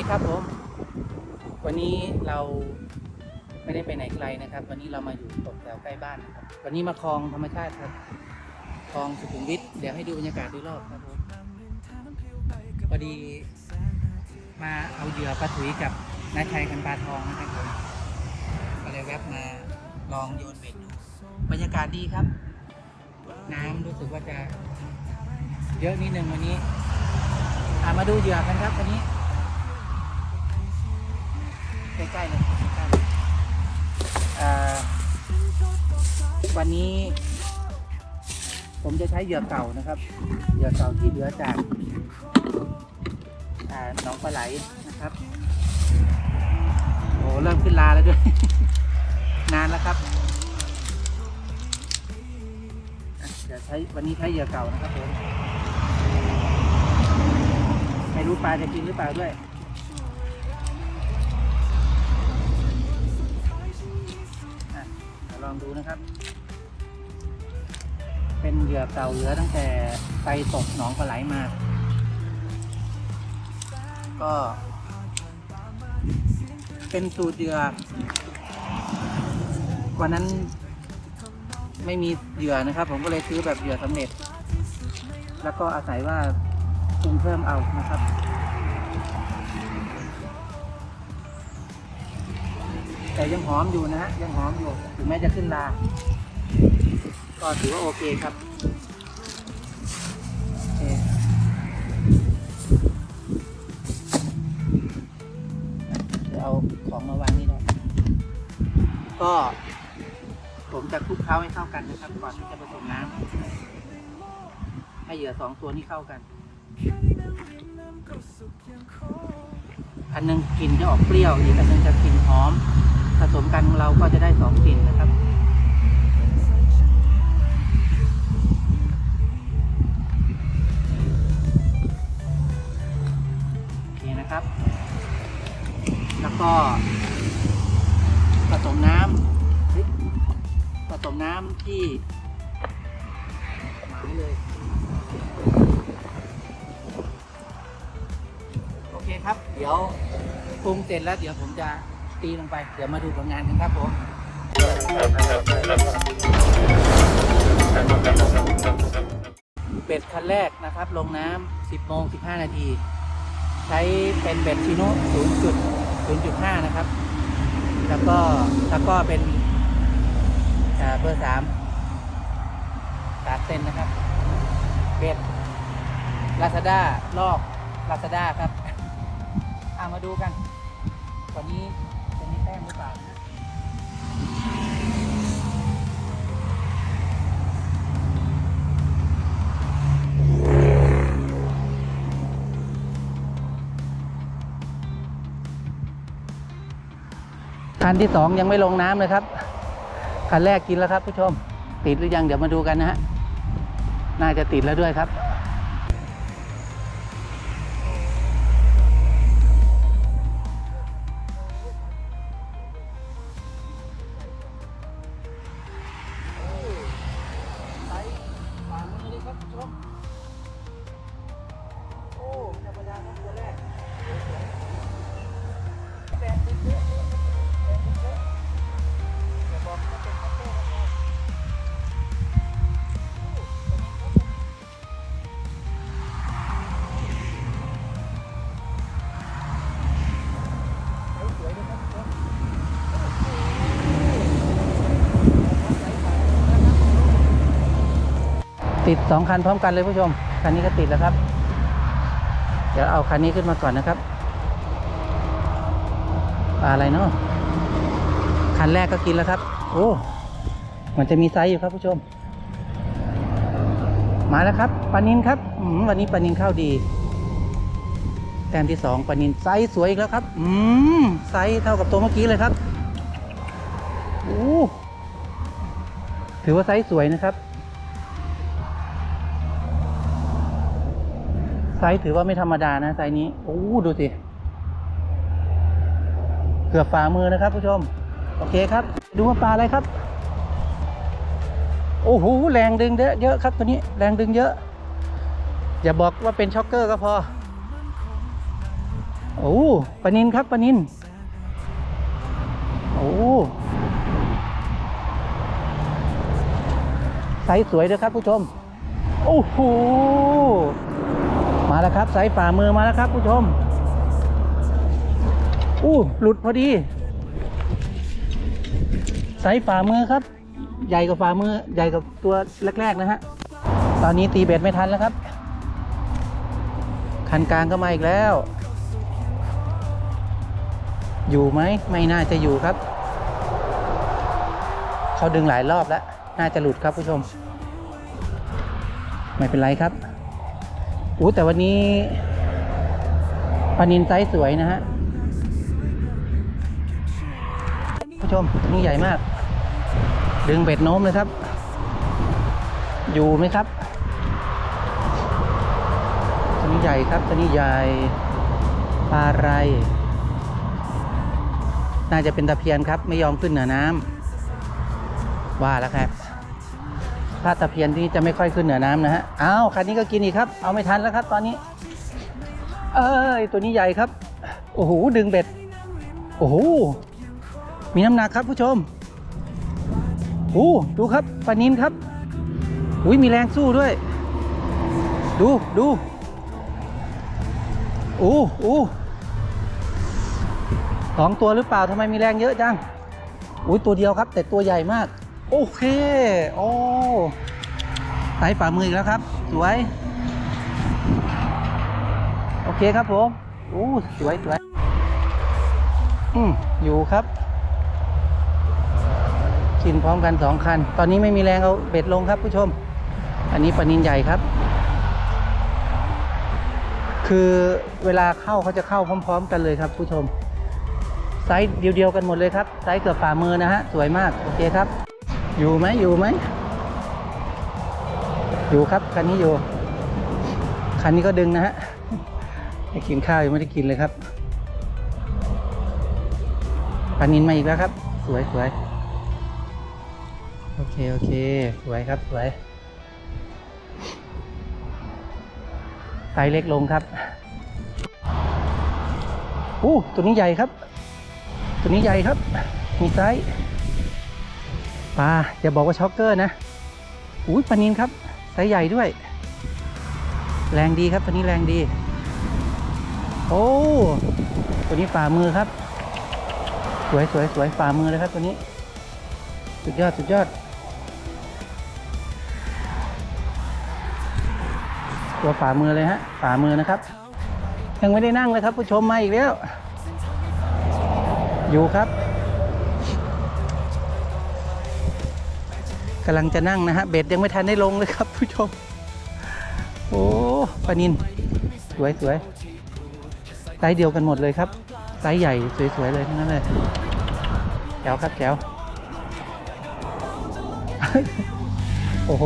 ดีครับผม วันนี้เราไม่ได้ไปไหนไกลนะครับ วันนี้เรามาอยู่ตกแถวใกล้บ้านนะครับ วันนี้มาคลองธรรมชาติครับคลองสุขุมวิทเดี๋ยวให้ดูบรรยากาศโดยรอบครับผมพอดี มาเอาเหยื่อปลาถุยกับนาชัยกันปลาทองนะครับผมก็เลยแวบมาลองโยนเบ็ดดูบรรยากาศดีครับ น้ำรู้สึกว่าจะเยอะนิดนึงวันนี้มาดูเหยื่อกันครับวันนี้ ใกล้ๆเลยใกล้ๆเลยอ่าวันนี้ผมจะใช้เหยื่อเก่านะครับ เหยื่อเก่าที่เหลือจากอ่าหนองปลาไหลนะครับ โอ้เริ่มขึ้นลาแล้วด้วย นานแล้วครับอะใช้วันนี้ใช้เหยื่อเก่านะครับผม ไม่รู้ปลาจะกินหรือเปล่าด้วย องดูนะครับ เป็นเหยื่อเก่าเหลือตั้งแต่ไปตกหนองปลาไหลมา ก็ เป็นสูตรเหยื่อวันนั้นไม่มีเหยื่อนะครับ ผมก็เลยซื้อแบบเหยื่อสำเร็จ แล้วก็อาศัยว่าปรุงเพิ่มเอานะครับ แต่ยังหอมอยู่นะฮะยังหอมอยู่ถึงแม้จะขึ้นลาก็ถือว่าโอเคครับโอเคเอาของมาวางนี่น่อยก็ผมจะคลุกเคล้าให้เข้ากันนะครับ ก่อนที่จะผสมน้ำให้เหยื่อสองตัวนี้เข้ากัน อันหนึงกลิ่นจะออกเปรี้ยวอีกอันหนึงจะกลิ่นหอม ผสมกันเราก็จะได้สองกลิ่นนะครับ โอเคนะครับ แล้วก็ผสมน้ำผสมน้ำที่หมายเลยโอเคครับ เดี๋ยวปรุงเสร็จแล้วเดี๋ยวผมจะ ตีลงไป เดี๋ยวมาดูผลงานกันครับผมเบ็ดคันแรกนะครับ ลงน้ำ10โมง15 นาที ใช้เป็นเบ็ดชิโน่0.0.5 นะครับ แล้วก็แล้วก็เป็นอ่าเบอร์สามตาดเซนนะครับ เบ็ดลาซาด้าลอกลาซาด้าครับ เอามาดูกัน ตอนนี้ คันที่สองยังไม่ลงน้ำเลยครับ คันแรกกินแล้วครับผู้ชม ติดหรือยังเดี๋ยวมาดูกันนะฮะ น่าจะติดแล้วด้วยครับ ติดสองคันพร้อมกันเลยผู้ชม คันนี้ก็ติดแล้วครับ เดี๋ยวเอาคันนี้ขึ้นมาก่อนนะครับปลาอะไรเนาะคันแรกก็กินแล้วครับ โอ้มันจะมีไซส์อยู่ครับผู้ชม มาแล้วครับปลานินครับอืวันนี้ปลานินเข้าดี แต้มที่สองปลานินไซส์สวยอีกแล้วครับ อืมไซส์เท่ากับตัวเมื่อกี้เลยครับโอ้ถือว่าไซส์สวยนะครับ ไซส์ถือว่าไม่ธรรมดานะไซส์นี้โอ้ดูสิเกือบฝ่ามือนะครับผู้ชม โอเคครับ ดูว่าปลาอะไรครับ โอ้โหแรงดึงเยอะเยอะครับตัวนี้แรงดึงเยอะ อย่าบอกว่าเป็นช็อกเกอร์ก็พอโอ้ปนินครับปนินโอ้ไซส์สวยด้วยครับผู้ชม โอ้โห มาแล้วครับไซส์ฝ่ามือมาแล้วครับผู้ชม อู้หลุดพอดีไซส์ฝ่ามือครับ ใหญ่กว่าฝ่ามือใหญ่กว่าตัวแรก ๆ นะฮะ ตอนนี้ตีเบ็ดไม่ทันแล้วครับ คันกลางก็มาอีกแล้ว อยู่ไหมไม่น่าจะอยู่ครับ เขาดึงหลายรอบแล้ว น่าจะหลุดครับผู้ชม ไม่เป็นไรครับ อู้แต่วันนี้ปลานินไซส์สวยนะฮะผู้ชมนี่ใหญ่มาก ดึงเบ็ดโน้มเลยครับ อยู่ไหมครับตัวนี้ใหญ่ครับตัวนี้ใหญ่ปลาอะไร น่าจะเป็นตะเพียนครับ ไม่ยอมขึ้นเหนือน้ำว่าแล้วครับ ถ้าตะเพียนที่จะไม่ค่อยขึ้นเหนือน้ำนะฮะ อ้าวคันนี้ก็กินอีกครับ เอาไม่ทันแล้วครับ ตอนนี้ เอ้ยตัวนี้ใหญ่ครับ โอ้โหดึงเบ็ด โอ้โหมีน้ำหนักครับผู้ชมโอ้ดูครับปลานินครับอุ้ยมีแรงสู้ด้วย ดูดูโอ้โอ้สองตัวหรือเปล่าทำไมมีแรงเยอะจังอุ้ยตัวเดียวครับ แต่ตัวใหญ่มาก โอเคโอ้ไต่ฝ่ามืออีกแล้วครับ สวย โอเคครับผมโอ้สวยสวยอืมอยู่ครับกินพร้อมกันสองคัน ตอนนี้ไม่มีแรงเอาเบ็ดลงครับผู้ชม อันนี้ปลานินใหญ่ครับ คือเวลาเข้าเขาจะเข้าพร้อม ๆ กันเลยครับ ผู้ชมไซส์เดียวๆกันหมดเลยครับไซส์เกือบฝ่ามือนะฮะสวยมากโอเคครับ อยู่ไหมอยู่ไหม อยู่ครับคันนี้อยู่ คันนี้ก็ดึงนะฮะให้กินข้าวยังไม่ได้กินเลยครับปานินมาอีกแล้วครับ สวยสวยโอเค โอเค สวยครับ สวยไซส์เล็กลงครับอู้ตัวนี้ใหญ่ครับ ตัวนี้ใหญ่ครับ มีไซส์ ปลาอย่าบอกว่าช็อกเกอร์นะอุ้ยปลานินครับไซส์ใหญ่ด้วย แรงดีครับตัวนี้แรงดี โอ้ตัวนี้ฝ่ามือครับ สวยสวยสวยฝ่ามือเลยครับตัวนี้ สุดยอดสุดยอด ตัวฝ่ามือเลยฮะฝ่ามือนะครับ ยังไม่ได้นั่งเลยครับผู้ชมมาอีกแล้ว อยู่ครับำลังจะนั่งนะฮะเบ็ดยังไม่ทันได้ลงเลยครับผู้ชม โอ้ปลานินสวยสวยไซส์เดียวกันหมดเลยครับไซส์ใหญ่สวยๆเลยทั้งนั้นเลยแจวครับแจวโอ้โห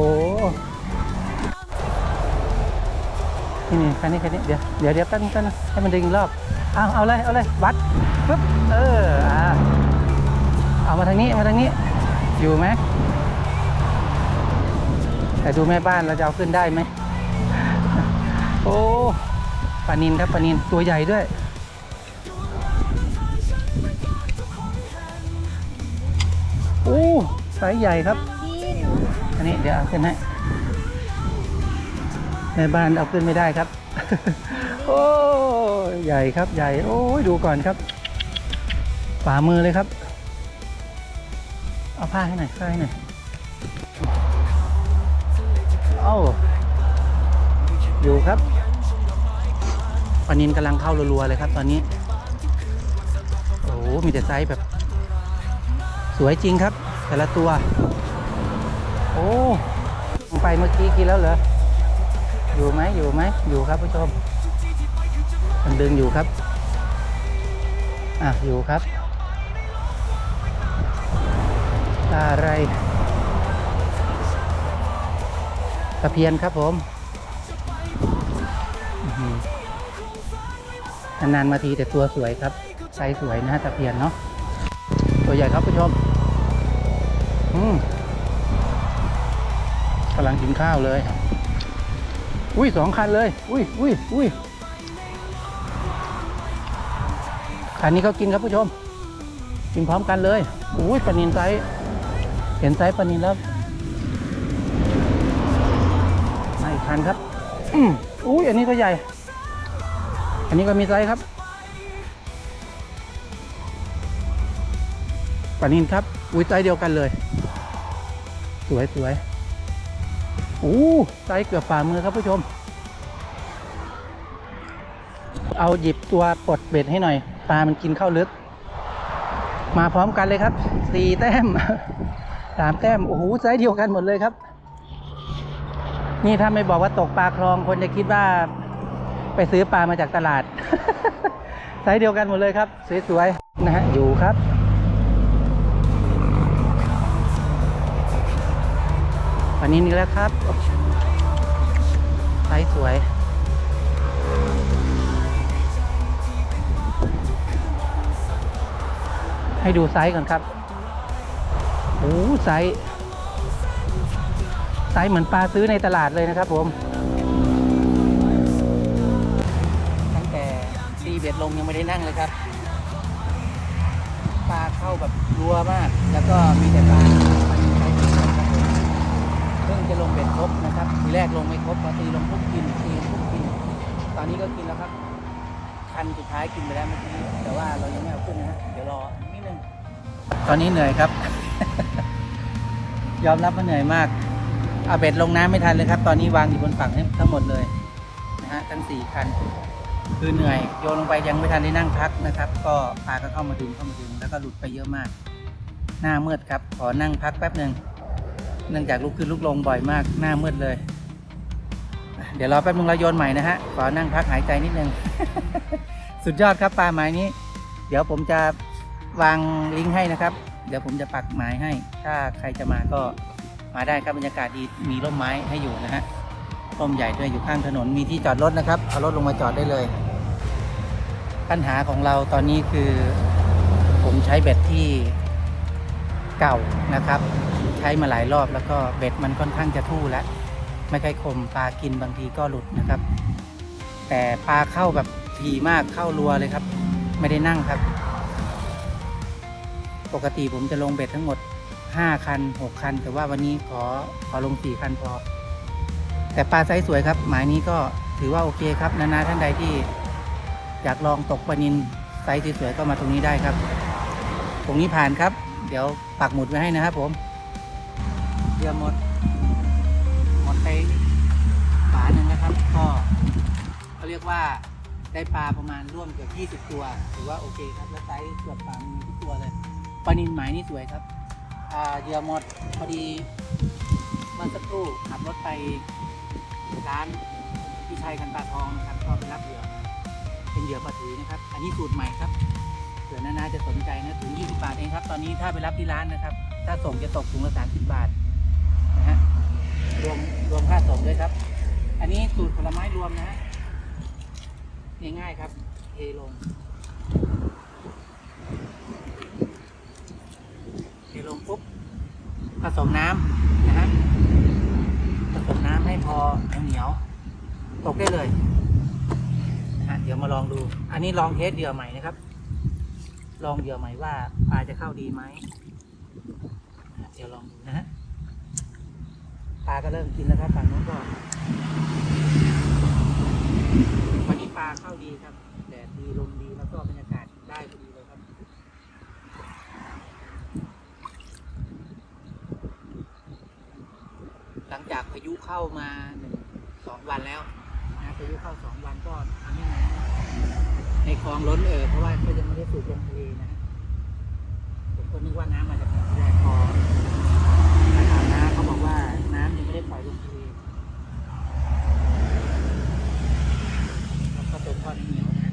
นี่นี่คันนี้คันนี้เดี๋ยวเดี๋ยวเดี๋ยวแป๊บนึงแป๊บนึงให้มันดึงรอบเอาเอาเลยเอาเลยวัดปึ๊บเอออ่าเอามาทางนี้มาทางนี้อยู่ไหม แต่ดูแม่บ้านเราจะเอาขึ้นได้ไหม โอ้ปลานินครับปลานินตัวใหญ่ด้วย โอ้ไซส์ใหญ่ครับ อันนี้เดี๋ยวเอาขึ้นให้ในบ้านเอาขึ้นไม่ได้ครับ โอ้ใหญ่ครับใหญ่ โอ้ยดูก่อนครับฝ่ามือเลยครับ เอาผ้าให้หน่อยผ้าให้หน่อย เอ้าอยู่ครับปลานินกำลังเข้ารัวๆเลยครับ ตอนนี้ โอ้โหมีแต่ไซส์แบบ สวยจริงครับ แต่ละตัว โอ้ไปเมื่อกี้กินแล้วเหรอ อยู่ไหมอยู่ไหมอยู่ครับผู้ชมมันดึงอยู่ครับ อะอยู่ครับ อะไร ตะเพียนครับผมนานๆมาทีแต่ตัวสวยครับไซส์สวยนะตะเพียนเนาะตัวใหญ่ครับผู้ชมอืมกำลังกินข้าวเลย อุ้ยสองคันเลย อุ้ยอุ้ยอุ้ยอันนี้ก็กินครับผู้ชม กินพร้อมกันเลย อุ้ยปลานินไซส์เห็นไซส์ปลานินแล้ว อันครับ อืมอุ้ยอันนี้ก็ใหญ่ อันนี้ก็มีไซส์ครับปลานินครับ อุ้ยไซส์เดียวกันเลย สวยสวยอู้ไซส์เกือบฝ่ามือครับผู้ชม เอาหยิบตัวปลดเบ็ดให้หน่อย ปลามันกินเข้าลึก มาพร้อมกันเลยครับสี่แต้มสามแต้ม โอ้โหไซส์เดียวกันหมดเลยครับ นี่ถ้าไม่บอกว่าตกปลาคลองคนจะคิดว่าไปซื้อปลามาจากตลาดไซส์เดียวกันหมดเลยครับ สวยๆนะฮะอยู่ครับวันนี้นี่แล้วครับไซส์สวยให้ดูไซส์ก่อนครับ โอ้ไซส์ ไซส์เหมือนปลาซื้อในตลาดเลยนะครับผม ตั้งแต่ตีเบ็ดลงยังไม่ได้นั่งเลยครับ ปลาเข้าแบบรัวมาก แล้วก็มีแต่ปลาเพิ่งจะลงเบ็ดครบนะครับ ทีแรกลงไม่ครบพอตีลงปุ๊บกินตีลงปุ๊บกิน ตอนนี้ก็กินแล้วครับ คันสุดท้ายกินไปแล้วเมื่อกี้ แต่ว่าเรายังไม่เอาขึ้นนะฮะเดี๋ยวรอนิดนึง ตอนนี้เหนื่อยครับ ยอมรับว่าเหนื่อยมาก เอาเบ็ดลงน้ำไม่ทันเลยครับ ตอนนี้วางอยู่บนฝั่งทั้งหมดเลยนะฮะทั้งสี่คัน คือเหนื่อยโยนลงไปยังไม่ทันได้นั่งพักนะครับ ก็ปลาก็เข้ามาดึงเข้ามาดึงแล้วก็หลุดไปเยอะมาก หน้ามืดครับ ขอนั่งพักแป๊บหนึ่งเนื่องจากลุกขึ้นลุกลงบ่อยมาก หน้ามืดเลย เดี๋ยวรอแป๊บนึงเราโยนใหม่นะฮะขอนั่งพักหายใจนิดนึงสุดยอดครับปลาหมายนี้ เดี๋ยวผมจะวางลิงก์ให้นะครับ เดี๋ยวผมจะปักหมายให้ ถ้าใครจะมาก็ มาได้ครับบรรยากาศดีมีร่มไม้ให้อยู่นะฮะร่มใหญ่ด้วยอยู่ข้างถนนมีที่จอดรถนะครับเอารถลงมาจอดได้เลย ปัญหาของเราตอนนี้คือผมใช้เบ็ดที่เก่านะครับ ใช้มาหลายรอบแล้วก็เบ็ดมันค่อนข้างจะทู่แล้วไม่ค่อยคมปลากินบางทีก็หลุดนะครับ แต่ปลาเข้าแบบถี่มากเข้ารัวเลยครับ ไม่ได้นั่งครับ ปกติผมจะลงเบ็ดทั้งหมด 5 คัน 6 คัน แต่ว่าวันนี้ขอขอลง 4 คันพอ แต่ปลาไซส์สวยครับ หมายนี้ก็ถือว่าโอเคครับ นานาท่านใดที่อยากลองตกปลานินไซส์สวยๆก็มาตรงนี้ได้ครับ ตรงนี้ผ่านครับ เดี๋ยวปักหมุดไว้ให้นะครับผมเรือหมด หมดไปฝาหนึ่งนะครับ ก็เขาเรียกว่าได้ปลาประมาณร่วมเกือบ20 ตัว ถือว่าโอเคครับ แล้วไซส์เกือบฝ่ามือทุกตัวเลยปลานินหมายนี่สวยครับ เหยื่อหมดพอดีเมื่อสักครู่ขับรถไปร้านพี่ชัยกันปลาทองนะครับก็ไปรับเหยื่อมาเป็นเหยื่อปลาถุยนะครับ อันนี้สูตรใหม่ครับเผื่อนานาจะสนใจนะถุง20 บาทเองครับ ตอนนี้ถ้าไปรับที่ร้านนะครับ ถ้าส่งจะตกถุงละ 30 บาทนะฮะรวมรวมค่าส่งด้วยครับ อันนี้สูตรผลไม้รวมนะฮะง่ายๆครับเทลง เทลงปุ๊บ ผสมน้ำนะฮะผสมน้ำให้พอเหนียวตกได้เลยนะฮะเดี๋ยวมาลองดู อันนี้ลองเทสเหยื่อใหม่นะครับ ลองเหยื่อใหม่ว่าปลาจะเข้าดีไหมเดี๋ยวลองดูนะฮะปลาก็เริ่มกินแล้วครับฝั่งนู้นก็วันนี้ปลาเข้าดีครับแดดดีลมดีแล้วก็บรรยากาศได้พอดีเลยครับ หลังจากพายุ เข้ามาหนึ่งสองวันแล้วนะพายุเข้าสองวันก็ทำให้น้ำในคลองล้นเอ่อเพราะว่าก็ยังไม่ได้สูบลงทะเลนะผมก็นึกว่าน้ำมาจากไหนที่แรกพอมาถามน้าเขาบอกว่าน้ำยังไม่ได้ปล่อยลงทะเลแล้วก็ตัวทอดเหนียวนะ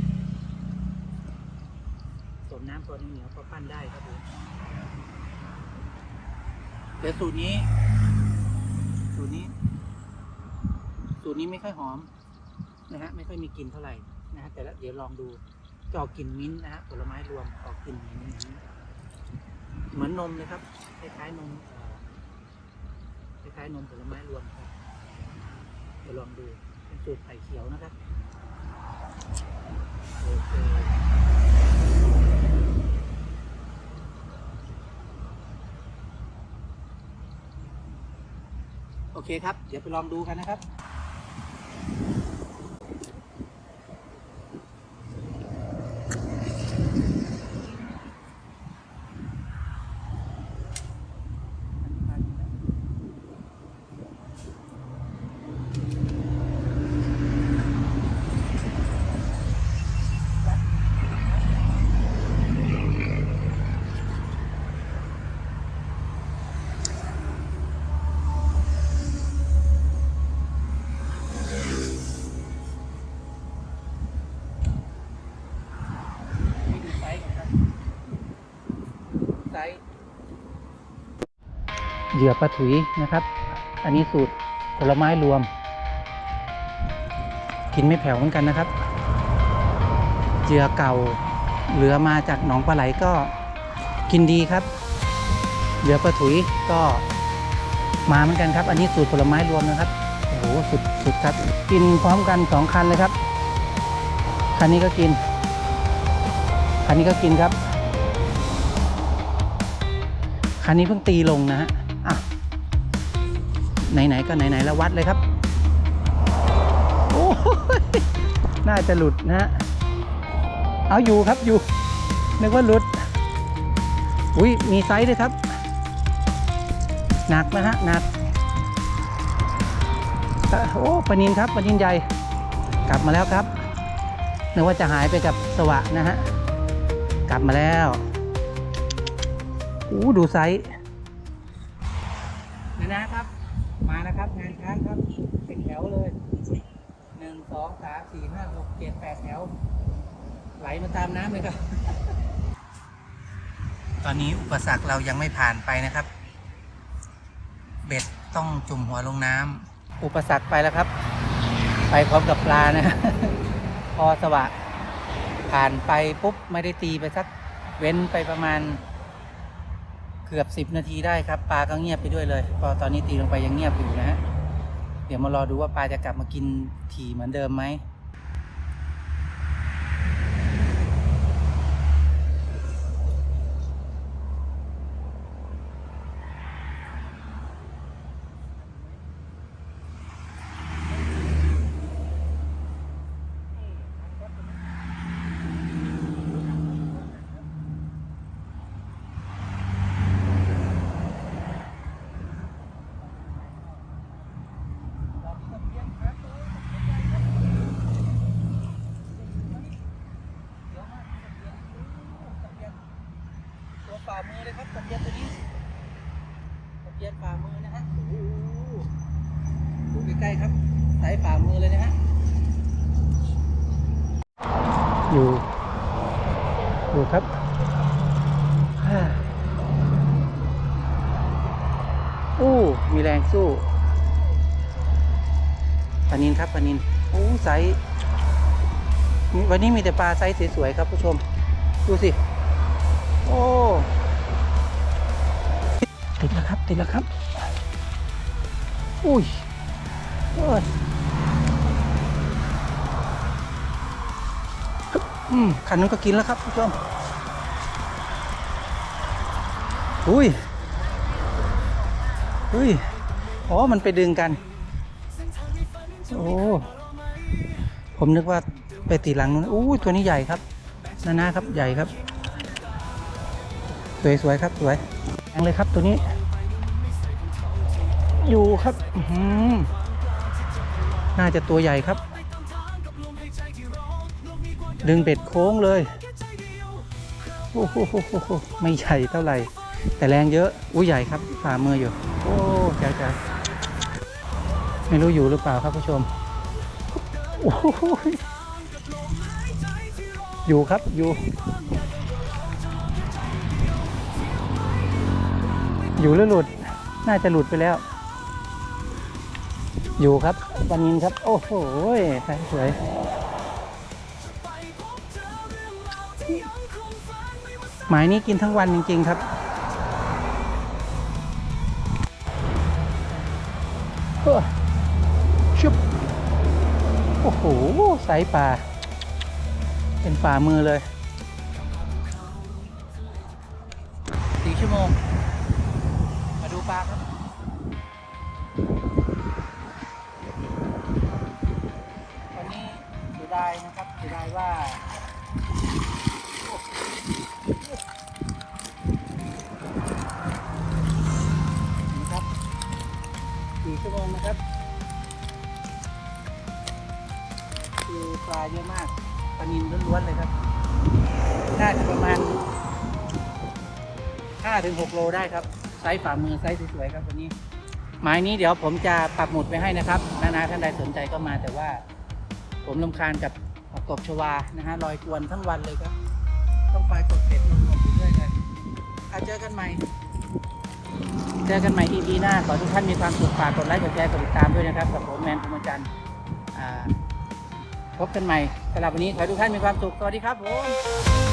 สมน้ำตัวเหนียวก็ปั้นได้ครับผมเดี๋ยวสูตรนี้สูตรนี้ สูตรนี้ไม่ค่อยหอมนะฮะไม่ค่อยมีกลิ่นเท่าไหร่นะฮะแต่ละเดี๋ยวลองดูจออกกลิ่นมิ้นนะฮะผลไม้รวมออกกลิ่นมิ้นเหมือนนมเลยครับคล้ายๆนมคล้ายๆนมผลไม้รวมครับเดี๋ยวลองดูเป็นสูตรไข่เขียวนะครับโอเคโอเคครับ เดี๋ยวไปลองดูกันนะครับ เหยื่อปลาถุยนะครับ อันนี้สูตรผลไม้รวม กินไม่แผ่วเหมือนกันนะครับเหยื่อเก่าเหลือมาจากหนองปลาไหลก็กินดีครับเหยื่อปลาถุยก็มาเหมือนกันครับ อันนี้สูตรผลไม้รวมนะครับโอ้โหสุดสุดครับ กินพร้อมกันสองคันเลยครับคันนี้ก็กินคันนี้ก็กินครับคันนี้เพิ่งตีลงนะฮะอะ ไหนๆก็ไหนๆแล้ววัดเลยครับ โอ้ยน่าจะหลุดนะฮะเอาอยู่ครับอยู่ นึกว่าหลุด อุ้ยมีไซส์ด้วยครับ หนักนะฮะหนัก โอ้ปนินครับปนินใหญ่ กลับมาแล้วครับ นึกว่าจะหายไปกับสวะนะฮะ กลับมาแล้วอู้ดูไซส์นะครับ งานช้างครับเป็นแถวเลยหนึ่งสองสามสี่ห้าหกเจ็ดแปดแถว ไหลมาตามน้ำเลยครับ ตอนนี้อุปสรรคเรายังไม่ผ่านไปนะครับ เบ็ดต้องจุ่มหัวลงน้ำอุปสรรคไปแล้วครับ ไปพร้อมกับปลานะพอสวะ ผ่านไปปุ๊บไม่ได้ตีไปสักเว้นไปประมาณเกือบสิบนาทีได้ครับ ปลาก็เงียบไปด้วยเลย พอตอนนี้ตีลงไปยังเงียบอยู่นะฮะ เดี๋ยวมารอดูว่าปลาจะกลับมากินถี่เหมือนเดิมไหม ตัวฝ่ามือเลยครับตะเกียบตัวนี้ตะเกียบฝ่ามือนะฮะโอ้โหดูใกล้ๆครับสายฝ่ามือเลยนะฮะ อยู่ อยู่ครับฮ่าโอ้ มีแรงสู้ปลานิน ครับปลานินโอ้ไซส์วันนี้มีแต่ปลาไซส์สวยๆครับผู้ชม ดูสิ โอ้ ติดแล้วครับ ติดแล้วครับ อุ้ยโอ้ยอืมคันนู้นก็กินแล้วครับผู้ชม อุ้ยอุ้ย อ๋อ มันไปดึงกัน โอ้ ผมนึกว่าไปตีหลังนู้นอู้ตัวนี้ใหญ่ครับนานาครับใหญ่ครับ สวยสวยครับสวยแรงเลยครับตัวนี้ อยู่ครับหือน่าจะตัวใหญ่ครับ ดึงเบ็ดโค้งเลยโอ้โหไม่ใหญ่เท่าไหร่ แต่แรงเยอะอู้ใหญ่ครับฝ่ามืออยู่ โอ้จ้าจ้า ไม่รู้อยู่หรือเปล่าครับผู้ชมอยู่ครับอยู่ อยู่หรือหลุด น่าจะหลุดไปแล้ว อยู่ครับปลานินครับ โอ้โหใส่สวยหมายนี้กินทั้งวันจริง ๆ ครับเฮ้อชุบ โอ้โหไซส์ปลา เป็นฝ่ามือเลย คือปลาเยอะมากปลานินล้วนๆเลยครับ น่าจะประมาณ5ถึง6โลได้ครับ ไซส์ฝ่ามือไซส์สวยๆครับวันนี้ หมายนี้เดี๋ยวผมจะปักหมุดไว้ให้นะครับ นานาท่านใดสนใจก็มาแต่ว่า ผมลำคาญกับกบชวานะฮะลอยกวนทั้งวันเลยครับ ต้องคอยกดเผ็ดลงกดอยู่เรื่อยเลยอาเจอกันใหม่ เจอกันใหม่ EP หน้า ขอทุกท่านมีความสุขฝากกดไลค์กดแชร์กดติดตามด้วยนะครับ กับผมแมนภูมิจันทร์ พบกันใหม่สำหรับวันนี้ขอให้ทุกท่านมีความสุข สวัสดีครับผม